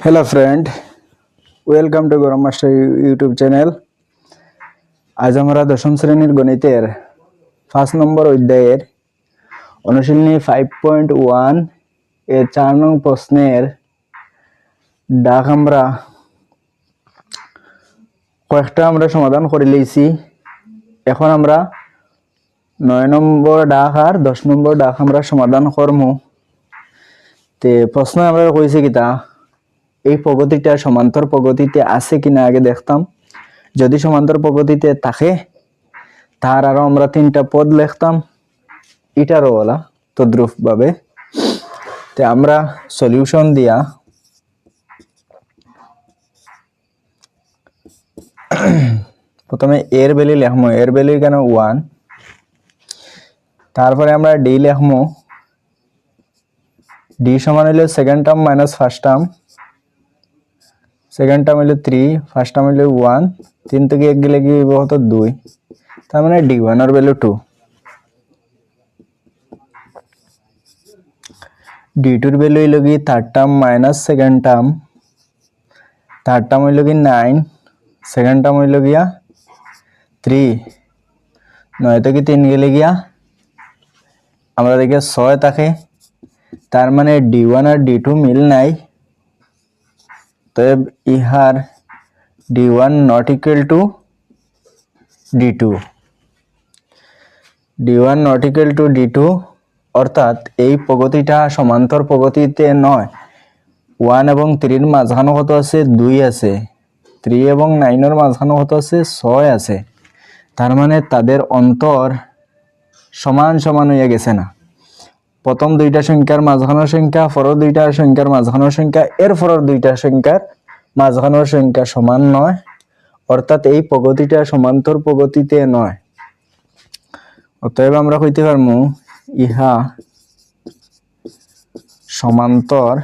Hello friend welcome to গরম master YouTube channel আজ আমরা দশম শ্রেণির গণিতের পাঁচ নম্বর অধ্যায়ের অনুশীলনী ফাইভ পয়েন্ট ওয়ানের চার নং প্রশ্নের ডাক আমরা কয়েকটা আমরা সমাধান করে লইছি এখন আমরা নয় নম্বর ডাক আর দশ নম্বর ডাক আমরা সমাধান করমু। তে প্রশ্ন আমরা কইছি কিতা? এই প্রগতিটা সমান্তর প্রগতিতে আছে কিনা আগে দেখতাম। যদি সমান্তর প্রগতিতে থাকে, তার আরও আমরা তিনটা পদ লিখতাম। এটারও বলা তদ্রুপ ভাবে তে আমরা সলিউশন দিয়া প্রথমে এর ভ্যালু লিখব এর ভ্যালু কেন ওয়ান তারপরে আমরা ডি লেখমো। ডি সমান হইল second term minus first term second term হইল থ্রি ফার্স্ট টার্ম হইল ওয়ান তিন থেকে এক গেলে কি হইব হতো দুই। তার মানে ডি ওয়ানের ভ্যালু টু ডি টুর ভ্যালু হইল কি third term minus second term third term হইল কি নাইন সেকেন্ড টার্ম হইল গিয়া থ্রি নয় থেকে তিন গেলে গিয়া আমরা দেখি ছয় থাকে। তার মানে ডি ওয়ান আর ডি টু মিল নাই। তবে ইহার D one not equal to D two D one not equal to D two অর্থাৎ এই প্রগতিটা সমান্তর প্রগতিতে নয়। ওয়ান এবং থ্রির মাঝখানে কত আছে? দুই আছে। থ্রি এবং নাইনের মাঝখানে কত আছে? ছয় আছে। তার মানে তাদের অন্তর সমান সমান হইয়া গেছে না। প্রথম দুইটা সংখ্যার মাঝখানের সংখ্যা পরের দুইটা সংখ্যার মাঝখানের সংখ্যা এর পরের দুইটা সংখ্যার মাঝখানের সংখ্যা সমান নয় অর্থাৎ এই প্রগতিটা সমান্তর প্রগতিতে নয় অতএব আমরা কইতে পারমু, ইহা সমান্তর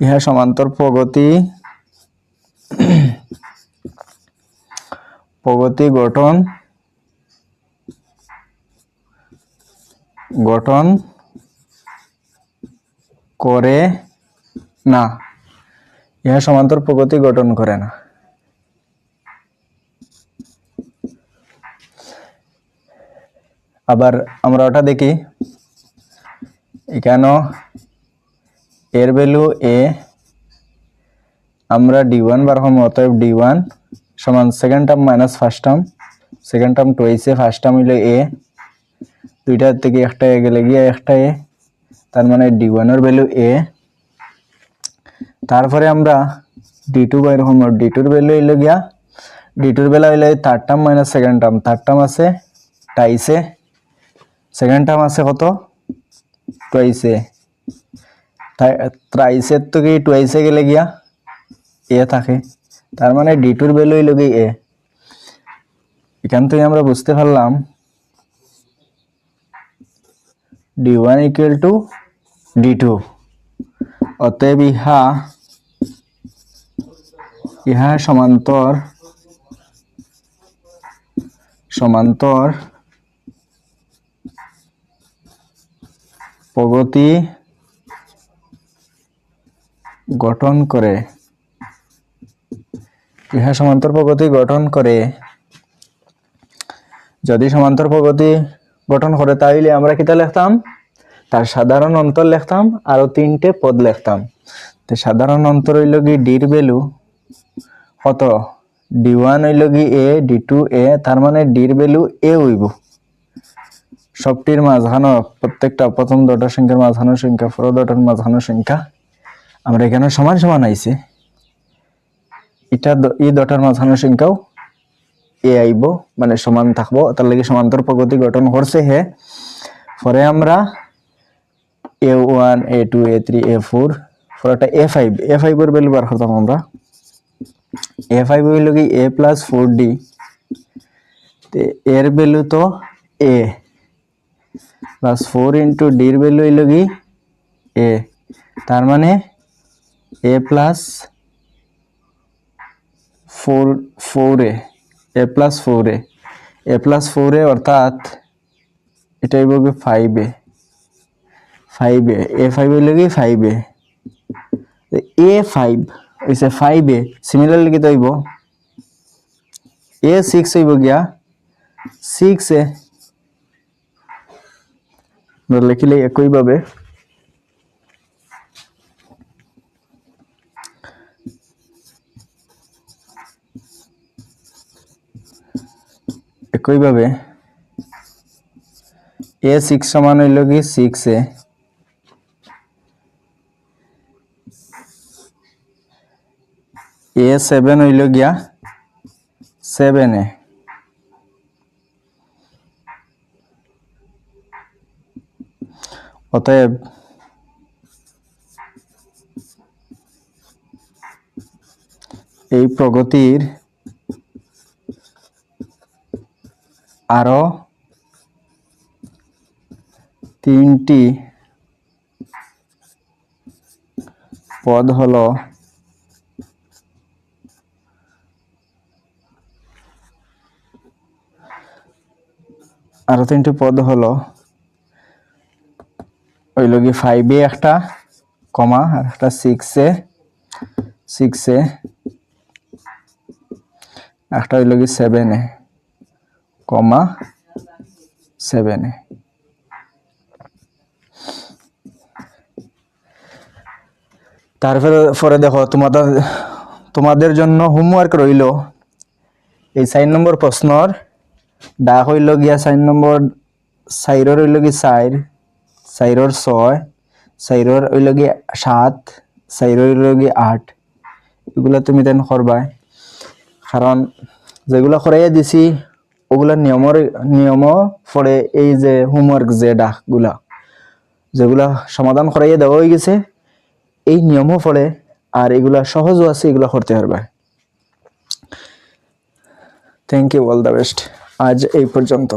ইহা সমান্তর প্রগতি প্রগতি গঠন গঠন করে না। ইহা সমান্তর প্রগতি গঠন করে না। আবার আমরা ওটা দেখি। এখানে এর ভ্যালু এ আমরা ডি ওয়ান বার হম অতএব ডি ওয়ান সমান second term minus first term second term টুয়েসে first term হইল এ দুইটার থেকে একটা এ গেলে গিয়ে একটা এ। তার মানে ডি ওয়ানের ভ্যালু এ তারপরে আমরা ডি টু বাইর হম ডি টুর ভ্যালু হইল গিয়া ডি টুর বেলা হইলে third term minus second term third term আছে টাইসে সেকেন্ড টার্ম আছে কত? টুয়াইসে ত্রাইসের তো কি টুয়াইসে গেলে গিয়া এ থাকে। তার মানে ডি টুর ভ্যালু হইল কি এ এখান থেকে আমরা বুঝতে পারলাম ডি ওয়ান ইকুয়াল টু অতএব ইহা ইহা সমান্তর সমান্তর প্রগতি গঠন করে। ইহা সমান্তর প্রগতি গঠন করে। যদি সমান্তর প্রগতি গঠন করে তাইলে আমরা কিতা লিখতাম? তার সাধারণ অন্তর লিখতাম আরও তিনটে পদ লিখতাম। তো সাধারণ অন্তর হইল কি ডির ভ্যালু? কত? ডি ওয়ান হইল কি এ, ডি টু এ, তার মানে ডির ভ্যালু এ হইব। সবটির মাঝখানো প্রত্যেকটা প্রথম দটার সংখ্যার মাঝখানোর সংখ্যা পর দটার মাঝখানোর সংখ্যা। আমরা এখানে সমান সমান আইছে। এটা এই দটার মাঝখানোর সংখ্যাও এ আইব মানে সমান থাকব। তার লাগে সমান্তর প্রগতি গঠন করছে হে। পরে আমরা A one, A two, A three, A four, পরেরটা এ ফাইভ। এ ফাইভের ভ্যালু বার করতাম আমরা। এ ফাইভ হইল কি এ প্লাস ফোর ডি। এর ভ্যালু তো এ। প্লাস ফোর ইন্টু ডির ভ্যালু হইল কি এ। তার মানে A plus four four A. A plus four A A plus A অর্থাৎ এটা কি ফাইভ ফাইভ এ ফাইভ হইল কি ফাইভ এ এ ফাইভ হইছে ফাইভ এ সিমিলারলি কি হইব। এ সিক্স হইব গিয়া সিক্স এ লিখিলে একইভাবে। একইভাবে এ সিক্স সমান হইল কি সিক্স এ। এ সেভেন হইল গিয়া সেভেন এ। অতএব এই প্রগতির আরও তিনটি পদ হলো আরও তিনটি পদ হলো হইল কি ফাইভে একটা কমা আর একটা সিক্সে সিক্সে একটা হইল কি সেভেনে কমা সেভেনে তারপরে, পরে দেখো, তোমাদের তোমাদের জন্য হোমওয়ার্ক রইল। এই চার নম্বর প্রশ্নর ডাক হইল গিয়া চার নম্বর চাইরর হইল কি চার চাইরর ছয় চাইরর হইল কি সাত চাইরর হইল কি আট এগুলা তুমি তেন করবাই কারণ যেগুলা করাইয়া দিছি ওগুলা নিয়মর নিয়ম পরে এই যে হোমওয়ার্ক যে ডাকগুলা, যেগুলা সমাধান করাইয়ে দেওয়া হয়ে গেছে, এই নিয়মও পড়ে আর এগুলা সহজও আছে, এগুলা করতে পারবে। Thank you all the best আজ এই পর্যন্ত।